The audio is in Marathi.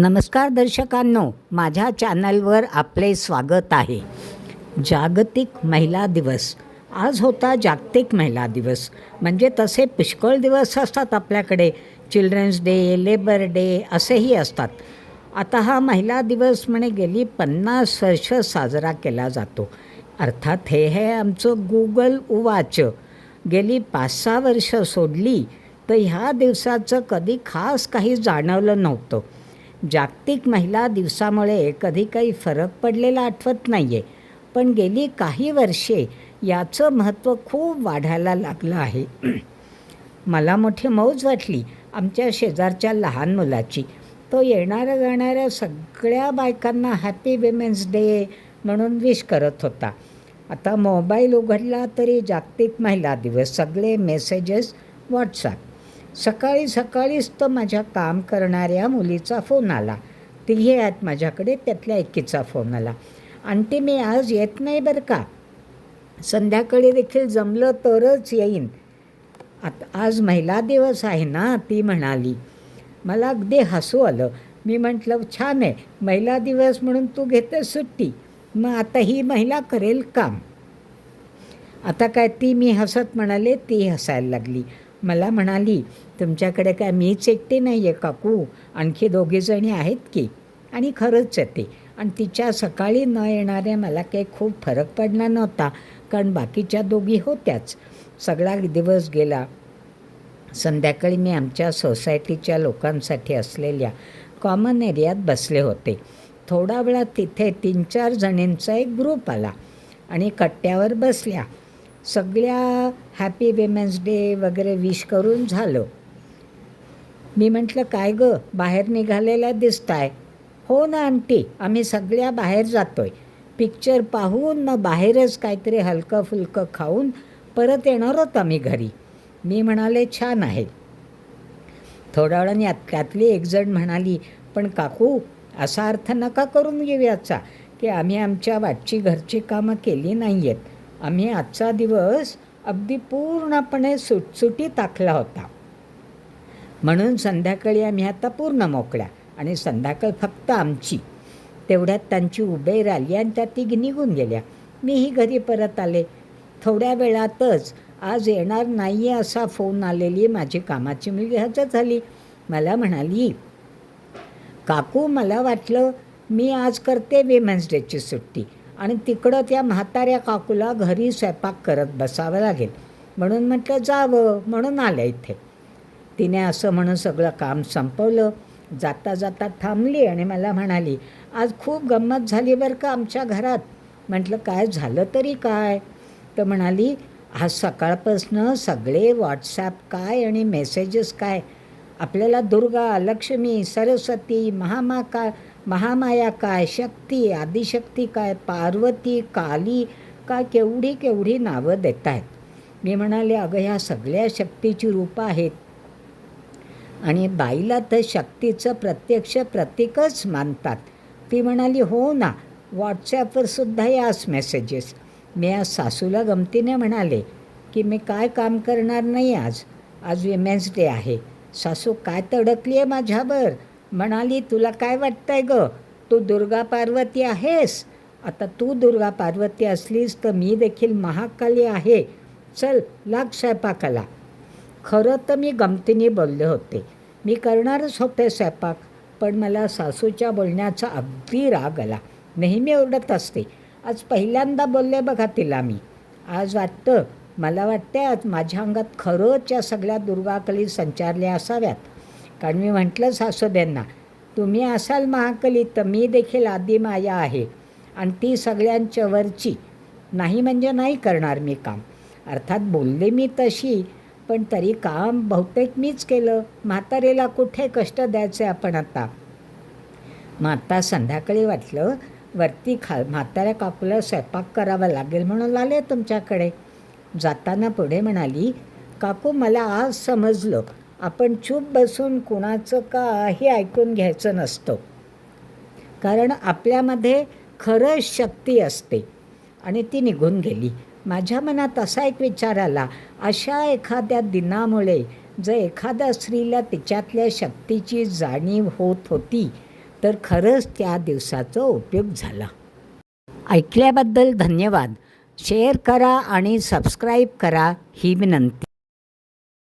नमस्कार दर्शकांनो माझ्या चॅनलवर आपले स्वागत आहे. जागतिक महिला दिवस. आज होता जागतिक महिला दिवस. म्हणजे तसे पुष्कळ दिवस असतात आपल्याकडे. चिल्ड्रन्स डे लेबर डे असेही असतात. आता हा महिला दिवस म्हणे गेली पन्नास वर्ष साजरा केला जातो. अर्थात हे हे आमचं गुगल उवाच. गेली पाच सहा वर्ष सोडली तर ह्या दिवसाचं कधी खास काही जाणवलं नव्हतं. जागतिक महिला दिवसामुळे कधी काही फरक पडलेला आठवत नाही आहे पण गेली काही वर्षे याचं महत्त्व खूप वाढायला लागलं आहे. मला मोठी मौज वाटली आमच्या शेजारच्या लहान मुलाची. तो येणाऱ्या जाणाऱ्या सगळ्या बायकांना हॅपी विमेन्स डे म्हणून विश करत होता. आता मोबाईल उघडला तरी जागतिक महिला दिवस सगळे मेसेजेस व्हॉट्सॲप सकाळी सकाळीच तर माझ्या काम करणाऱ्या मुलीचा फोन आला. तिघे आहेत माझ्याकडे त्यातल्या एकीचा फोन आला. आंटी मी आज येत नाही बरं का? संध्याकाळी देखील जमलं तरच येईन. आता आज महिला दिवस आहे ना ती म्हणाली. मला अगदी हसू आलं. मी म्हटलं छान आहे महिला दिवस म्हणून तू घेतेस सुट्टी. मग आता ही महिला करेल काम. आता काय ती मी हसत म्हणाले ती हसायला लागली. मला म्हणाली तुमच्याकडे काय मीच एकटी नाही आहे काकू? आणखी दोघीजणी आहेत की? आणि खरंच येते आणि तिच्या सकाळी न येणाऱ्या मला काही खूप फरक पडला नव्हता कारण बाकीच्या दोघी होत्याच. सगळा दिवस गेला. संध्याकाळी मी आमच्या सोसायटीच्या लोकांसाठी असलेल्या कॉमन एरियात बसले होते. थोडा वेळा तिथे तीन चार जणींचा एक ग्रुप आला आणि कट्ट्यावर बसल्या. सगळ्या हॅपी विमेन्स डे वगैरे विश करून झालं. मी म्हटलं काय गं? बाहेर निघालेला दिसत आहे हो ना आंटी. आम्ही सगळ्या बाहेर जातो आहे पिक्चर पाहून मग बाहेरच काहीतरी हलकं फुलकं खाऊन परत येणार आहोत आम्ही घरी. मी म्हणाले छान आहे. थोड्या वेळाने यात त्यातली एकजण म्हणाली पण काकू असा अर्थ नका करून घेऊयाचा की आम्ही आमच्या वाटची घरची कामं केली नाही आहेत आम्ही आजचा दिवस अगदी पूर्णपणे सुटसुटी टाकला होता. म्हणून संध्याकाळी आम्ही आता पूर्ण मोकळ्या आणि संध्याकाळ फक्त आमची. तेवढ्यात त्यांची उबेर आली आणि त्या तिघी निघून गेल्या. मीही घरी परत आले. थोड्या वेळातच आज येणार नाही आहे असा फोन आलेली माझी कामाची मुलगी हजर झाली. मला म्हणाली काकू मला वाटलं मी आज करते विमेन्स डेची सुट्टी आणि तिकडं त्या म्हाताऱ्या काकूला घरी स्वयंपाक करत बसावं लागेल. म्हणून म्हटलं जावं म्हणून आलं इथे. तिने असं म्हणून सगळं काम संपवलं. जाता जाता थांबली आणि मला म्हणाली आज खूप गंमत झाली बरं का आमच्या घरात? म्हटलं काय झालं तरी काय? तर म्हणाली आज सकाळपासनं सगळे व्हॉट्सॲप काय आणि मेसेजेस काय? आपल्याला दुर्गा लक्ष्मी सरस्वती महामा काय महामाया काय शक्ती आदिशक्ती काय पार्वती काली काय केवढी केवढी नावं देत आहेत मी म्हणाले अगं ह्या सगळ्या शक्तीची रूपं आहेत. आणि बाईला तर शक्तीचं प्रत्यक्ष प्रतीकच मानतात. ती म्हणाली हो ना व्हॉट्सॲपवर सुद्धा याच मेसेजेस मी आज सासूला गमतीने म्हणाले की मी काय काम करणार नाही आज? आज विमेन्स डे आहे. सासू काय तडकली आहे माझ्यावर? म्हणाली तुला काय वाटतंय गं? तू दुर्गा पार्वती आहेस? आता तू दुर्गा पार्वती असलीस तर मी देखील महाकाली आहे. चल लाग स्वयंपाकाला. खरं तर मी गमतीने बोलले होते. मी करणारच होते स्वयंपाक पण मला सासूच्या बोलण्याचा अगदी राग आला. नेहमी ओरडत असते. आज पहिल्यांदा बोलले बघा तिला मी. आज वाटतं मला वाटतं आज माझ्या अंगात खरंच या सगळ्या दुर्गाकली संचारल्या असाव्यात. कारण मी म्हटलं सासूब्यांना तुम्ही असाल महाकली तर मी देखील आदिमाया आहे. आणि ती सगळ्यांच्या वरची. नाही म्हणजे नाही करणार मी काम. अर्थात बोलले मी तशी पण तरी काम बहुतेक मीच केलं. म्हातारेला कुठे कष्ट द्यायचे आपण आता? मग आता संध्याकाळी वाटलं वरती खा म्हाताऱ्या काकूला स्वयंपाक करावा लागेल म्हणून आले तुमच्याकडे. जाताना पुढे म्हणाली काकू मला आज समजलं. आपण चूप बसून कुणाचं काही ऐकून घ्यायचं नसतं. कारण आपल्यामध्ये खरंच शक्ती असते. आणि ती निघून गेली. माझ्या मनात असा एक विचार आला अशा एखाद्या दिनामुळे जर एखाद्या स्त्रीला तिच्यातल्या शक्तीची जाणीव होत होती तर खरंच त्या दिवसाचा उपयोग झाला. ऐकल्याबद्दल धन्यवाद. शेअर करा आणि सबस्क्राईब करा ही विनंती.